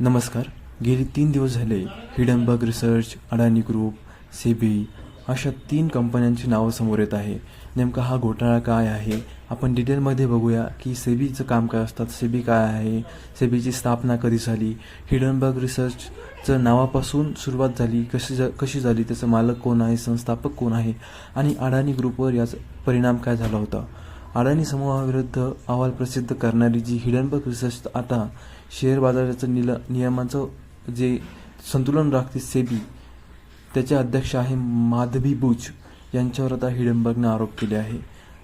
नमस्कार. गेली तीन दिवस झाले Hindenburg research Adani group SEBI अशा तीन कंपन्यांची नावं समोर येत आहे. नेमका हा घोटाळा काय आहे? आपण डिटेलमध्ये बघूया की सेबीचं काम काय असतात. सेबी काय आहे? सेबीची स्थापना कधी झाली? हिडनबर्ग रिसर्चचं नावापासून सुरुवात झाली. कशी जा कशी झाली? त्याचं मालक कोण आहे? संस्थापक कोण आहे? आणि अडानी ग्रुपवर याचा परिणाम काय झाला होता? अडानी समूहाविरुद्ध अहवाल प्रसिद्ध करणारी जी हिडनबर्ग रिसर्च आता शेअर बाजाराचं निल नियमांचं जे संतुलन राखते सेबी त्याचे अध्यक्ष आहे माधवी बुच यांच्यावर आता हिडनबर्गनं आरोप केले आहे.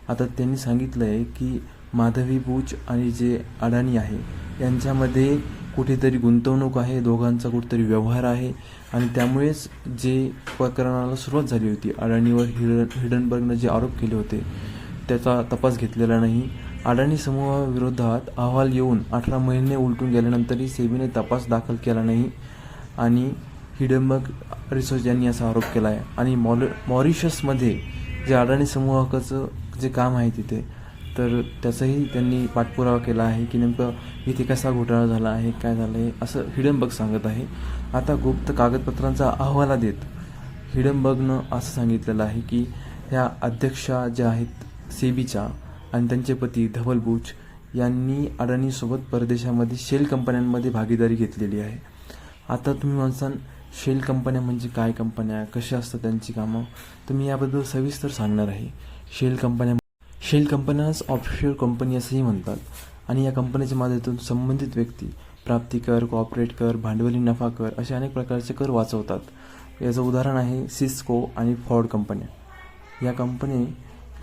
आता त्यांनी सांगितलं आहे की माधवी बुच आणि जे अडाणी आहे यांच्यामध्ये कुठेतरी गुंतवणूक आहे दोघांचा कुठेतरी व्यवहार आहे आणि त्यामुळेच जे प्रकरणाला सुरुवात झाली होती अडाणीवर हिड हिडनबर्गनं जे आरोप केले होते त्याचा तपास घेतलेला नाही. अडाणी समूहाविरोधात अहवाल येऊन अठरा महिने उलटून गेल्यानंतरही सेबीने तपास दाखल केला नाही आणि हिडंबक रिसर्च यांनी असा आरोप केला आहे आणि मॉल मॉरिशसमध्ये जे अडाणी समूहाचं जे काम आहे तिथे तर त्याचाही त्यांनी पाठपुरावा केला आहे की नेमकं इथे कसा घोटाळा झाला आहे काय झालं आहे असं हिडनबर्ग सांगत आहे. आता गुप्त कागदपत्रांचा अहवाला देत हिडंबगनं असं सांगितलेलं आहे की ह्या अध्यक्षा ज्या आहेत सेबीच्या आणि त्यांचे पती धवल बुच यांनी अडाणीसोबत परदेशामध्ये शेल कंपन्यांमध्ये भागीदारी घेतलेली आहे. आता तुम्ही म्हणसान शेल कंपन्या म्हणजे काय कंपन्या कशा असतात त्यांची कामं? तर मी याबद्दल सविस्तर सांगणार आहे. शेल कंपन्या शेल कंपन्यास ऑफशोअर कंपनी असंही म्हणतात. आणि या कंपनीच्या माध्यमातून संबंधित व्यक्ती प्राप्ती कर कॉर्पोरेट कर भांडवली नफा कर असे अनेक प्रकारचे कर वाचवतात. याचं उदाहरण आहे सिस्को आणि फॉर्ड कंपन्या या कंपनी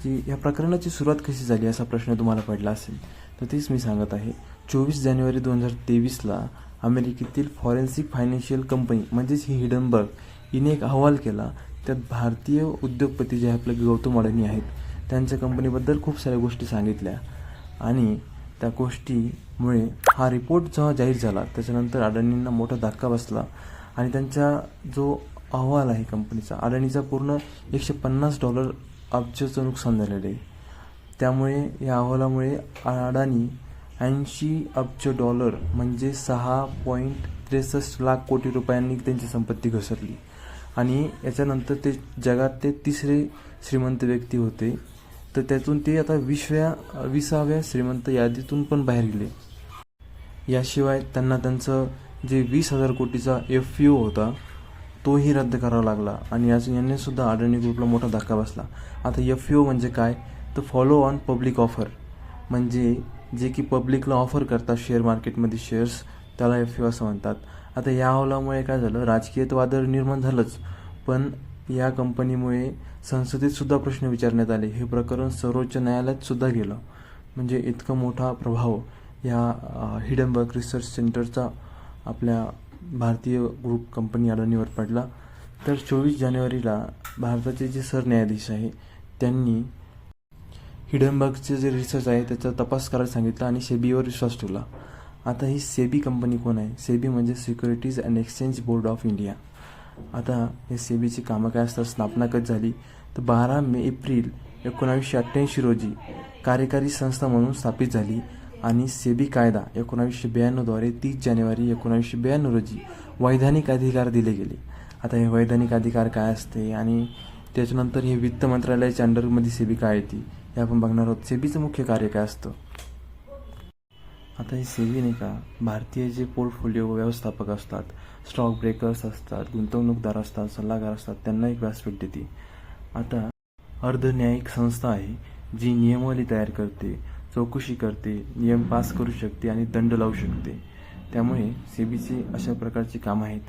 की या प्रकरणाची सुरुवात कशी झाली असा प्रश्न तुम्हाला पडला असेल तर तीच मी सांगत आहे. चोवीस जानेवारी दोन हजार तेवीसला अमेरिकेतील फॉरेन्सिक फायनान्शियल कंपनी म्हणजेच ही हिडनबर्ग हिने एक अहवाल केला. त्यात भारतीय उद्योगपती जे आपले गौतम अडाणी आहेत त्यांच्या कंपनीबद्दल खूप साऱ्या गोष्टी सांगितल्या. आणि त्या गोष्टीमुळे हा रिपोर्ट जेव्हा जाहीर झाला त्याच्यानंतर अडाणींना मोठा धक्का बसला. आणि त्यांचा जो अहवाल आहे कंपनीचा अडाणीचा पूर्ण एकशे पन्नास डॉलर अब्जचं नुकसान झालेलं आहे. त्यामुळे या अहवालामुळे अडाणी ऐंशी अब्ज डॉलर म्हणजे सहा पॉईंट त्रेसष्ट लाख कोटी रुपयांनी त्यांची संपत्ती घसरली. आणि याच्यानंतर ते जगात ते तिसरे श्रीमंत व्यक्ती होते. तर त्यातून ते आता विसव्या विसाव्या श्रीमंत यादीतून पण बाहेर गेले. याशिवाय त्यांना त्यांचं जे वीस हजार कोटीचा एफ यू होता तोही रद्द करावा लागला आणि याच यांनीसुद्धा अडाणी ग्रुपला मोठा धक्का बसला. आता एफ यू म्हणजे काय? तर फॉलो ऑन पब्लिक ऑफर म्हणजे जे की पब्लिकला ऑफर करतात शेअर मार्केटमध्ये शेअर्स त्याला एफ यू असं म्हणतात. आता या अहवालामुळे काय झालं? राजकीय वादळ निर्माण झालंच. पण या कंपनीमुळे संसदेतसुद्धा प्रश्न विचारण्यात आले. हे प्रकरण सर्वोच्च न्यायालयातसुद्धा गेलं. म्हणजे इतकं मोठा प्रभाव या हिडनबर्ग रिसर्च सेंटरचा आपल्या भारतीय ग्रुप कंपनी अडाणीवर पडला. तर चोवीस जानेवारीला भारताचे जे सरन्यायाधीश आहे त्यांनी हिडनबर्गचे जे रिसर्च आहे त्याचा तपास करायला सांगितलं आणि सेबीवर विश्वास ठेवला. आता ही सेबी कंपनी कोण आहे? सेबी म्हणजे securities and exchange board of India आता हे सेबीची कामं काय असतात? स्थापना कधी झाली. तर बारा मे एप्रिल एकोणावीसशे अठ्ठ्याऐंशी रोजी कार्यकारी संस्था म्हणून स्थापित झाली. आणि सेबी कायदा एकोणावीसशे ब्याण्णवद्वारे तीस जानेवारी एकोणावीसशे ब्याण्णव रोजी वैधानिक अधिकार दिले गेले. आता हे वैधानिक अधिकार काय असते आणि त्याच्यानंतर हे वित्त मंत्रालयाच्या अंडरमध्ये सेबी काय येते हे आपण बघणार आहोत. सेबीचं मुख्य कार्य काय असतं? आता हे सेबी नाही का भारतीय जे पोर्टफोलिओ व्यवस्थापक असतात स्टॉक ब्रेकर्स असतात गुंतवणूकदार असतात सल्लागार असतात त्यांना एक व्यासपीठ देते. आता अर्धन्यायिक संस्था आहे जी नियमावली तयार करते चौकशी करते नियम पास करू शकते आणि दंड लावू शकते. त्यामुळे सेबीचे अशा प्रकारची कामं आहेत.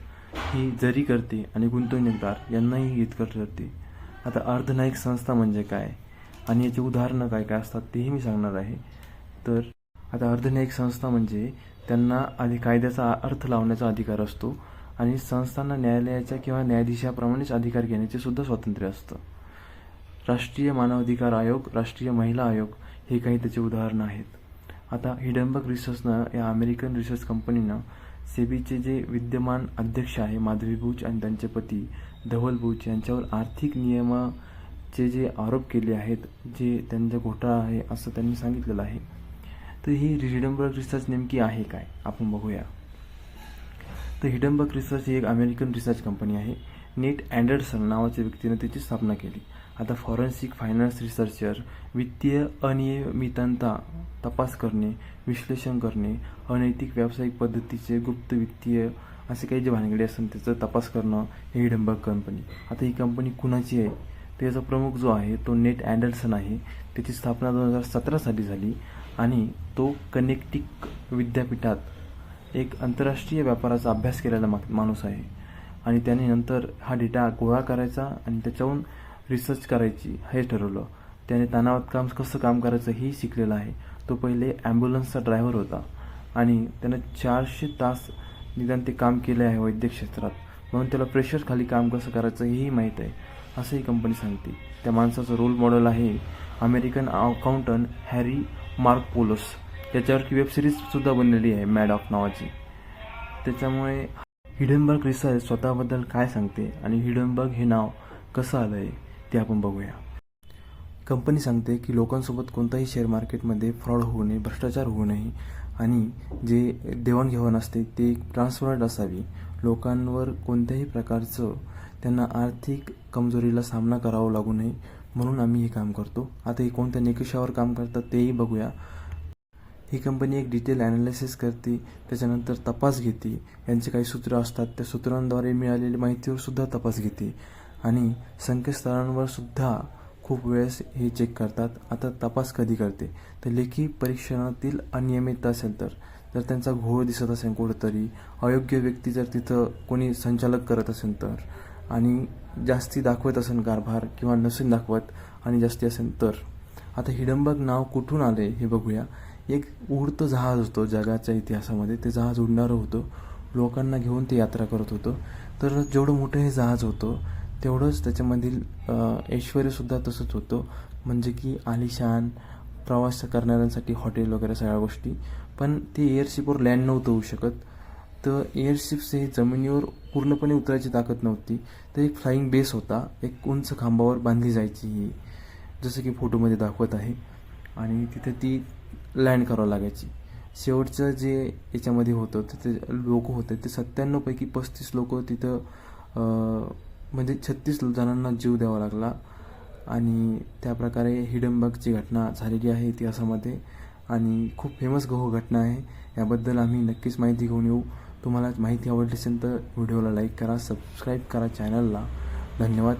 ही जरी करते आणि गुंतवणूकदार यांनाही हितकर ठरते आता अर्धनायिक संस्था म्हणजे काय? आणि याची उदाहरणं काय काय असतात तेही मी सांगणार आहे. तर आता अर्धन्यायिक संस्था म्हणजे त्यांना आधी कायद्याचा अर्थ लावण्याचा अधिकार असतो आणि संस्थांना न्यायालयाच्या किंवा न्यायाधीशाप्रमाणेच अधिकार घेण्याचे सुद्धा स्वातंत्र्य असतं. राष्ट्रीय मानवाधिकार आयोग राष्ट्रीय महिला आयोग हे काही त्याचे उदाहरणं आहेत. आता हिडनबर्ग रिसर्चनं या अमेरिकन रिसर्च कंपनीनं सेबीचे जे विद्यमान अध्यक्ष आहे माधवी बुच आणि त्यांचे पती धवल बुच यांच्यावर आर्थिक नियमाचे जे आरोप केले आहेत जे त्यांचा घोटाळा आहे असं त्यांनी सांगितलेलं आहे. तर ही हिडनबर्ग रिसर्च नेमकी आहे काय? आपण बघूया. तर हिडनबर्ग रिसर्च ही एक अमेरिकन रिसर्च कंपनी आहे. नेट अँडरसन नावाच्या व्यक्तीने त्याची स्थापना केली. आता फॉरेन्सिक फायनान्स रिसर्चर वित्तीय अनियमितता तपास करणे विश्लेषण करणे अनैतिक व्यावसायिक पद्धतीचे गुप्त वित्तीय असे काही जे भानगडी असतात त्याचा तपास करणं हे हिडनबर्ग कंपनी आता ही कंपनी कुणाची आहे? त्याचा प्रमुख जो आहे तो नेट अँडरसन आहे. त्याची स्थापना दोन हजार सतरा साली झाली आणि तो कनेक्टिक विद्यापीठात एक आंतरराष्ट्रीय व्यापाराचा अभ्यास केलेला मा माणूस आहे. आणि त्याने नंतर हा डेटा गोळा करायचा आणि त्याच्याहून रिसर्च करायची हे ठरवलं. त्याने तणावात काम कसं काम करायचं हे शिकलेलं आहे. तो पहिले ॲम्ब्युलन्सचा ड्रायव्हर होता आणि त्यानं चारशे तास निदान ते काम केले आहे वैद्यक क्षेत्रात. म्हणून त्याला प्रेशर खाली काम कसं करायचं हेही माहीत आहे असंही कंपनी सांगते. त्या माणसाचं रोल मॉडेल आहे American accountant Harry Markopolos त्याच्यावरची वेबसिरीजसुद्धा बनलेली आहे मॅड ऑफ नावाची. त्याच्यामुळे हिडनबर्ग रिसर्च स्वतःबद्दल काय सांगते आणि हिडनबर्ग हे नाव कसं आलं आहे ते आपण बघूया. कंपनी सांगते की लोकांसोबत कोणताही शेअर मार्केटमध्ये फ्रॉड होऊ नये भ्रष्टाचार होऊ नये आणि जे देवाणघेवाण असते ते ट्रान्सपरंट असावी. लोकांवर कोणत्याही प्रकारचं त्यांना आर्थिक कमजोरीला सामना करावा लागू नये म्हणून आम्ही हे काम करतो. आता हे कोणत्या निकषावर काम करतात तेही बघूया. ही कंपनी एक डिटेल ॲनालिसिस करते त्याच्यानंतर तपास घेते. यांचे काही सूत्र असतात त्या सूत्रांद्वारे मिळालेल्या माहितीवर सुद्धा तपास घेते. आणि संकेतस्थळांवर सुद्धा खूप वेळेस हे चेक करतात. आता तपास कधी करते? तर लेखी परीक्षणातील अनियमितता असेल तर. जर त्यांचा घोळ दिसत असेल कुठंतरी अयोग्य व्यक्ती जर तिथं कोणी संचालक करत असेल तर आणि जास्ती दाखवत असेल कारभार किंवा नसेल दाखवत आणि जास्ती असेल तर. आता हिडंबर्ग नाव कुठून आले हे बघूया. एक उडतं जहाज होतं जगाच्या इतिहासामध्ये. ते जहाज उडणारं होतं. लोकांना घेऊन ते यात्रा करत होतं. तर जेवढं मोठं हे जहाज होतं तेवढंच त्याच्यामधील ऐश्वर्यसुद्धा तसंच होतं. म्हणजे की आलिशान प्रवास करणाऱ्यांसाठी हॉटेल वगैरे सगळ्या गोष्टी. पण ते एअरशिपवर लँड नव्हतं होऊ शकत. तर एअरशिप्स हे जमिनीवर पूर्णपणे उतरायची ताकद नव्हती. तर एक फ्लाईंग बेस होता. एक उंच खांबावर बांधली जायची ही. जसं की फोटोमध्ये दाखवत आहे. आणि तिथे ती लँड करावं लागायची. शेवटचं जे याच्यामध्ये होतं तिथे लोक होते ते सत्त्याण्णवपैकी पस्तीस लोक तिथं म्हणजे छत्तीस जणांना जीव द्यावा लागला आणि त्याप्रकारे हिडनबर्गची घटना झालेली आहे इतिहासामध्ये. आणि खूप फेमस गहो घटना आहे. याबद्दल आम्ही नक्कीच माहिती घेऊन येऊ. तुम्हाला माहिती आवडली असेल तर व्हिडिओला लाईक करा सबस्क्राईब करा चॅनलला धन्यवाद.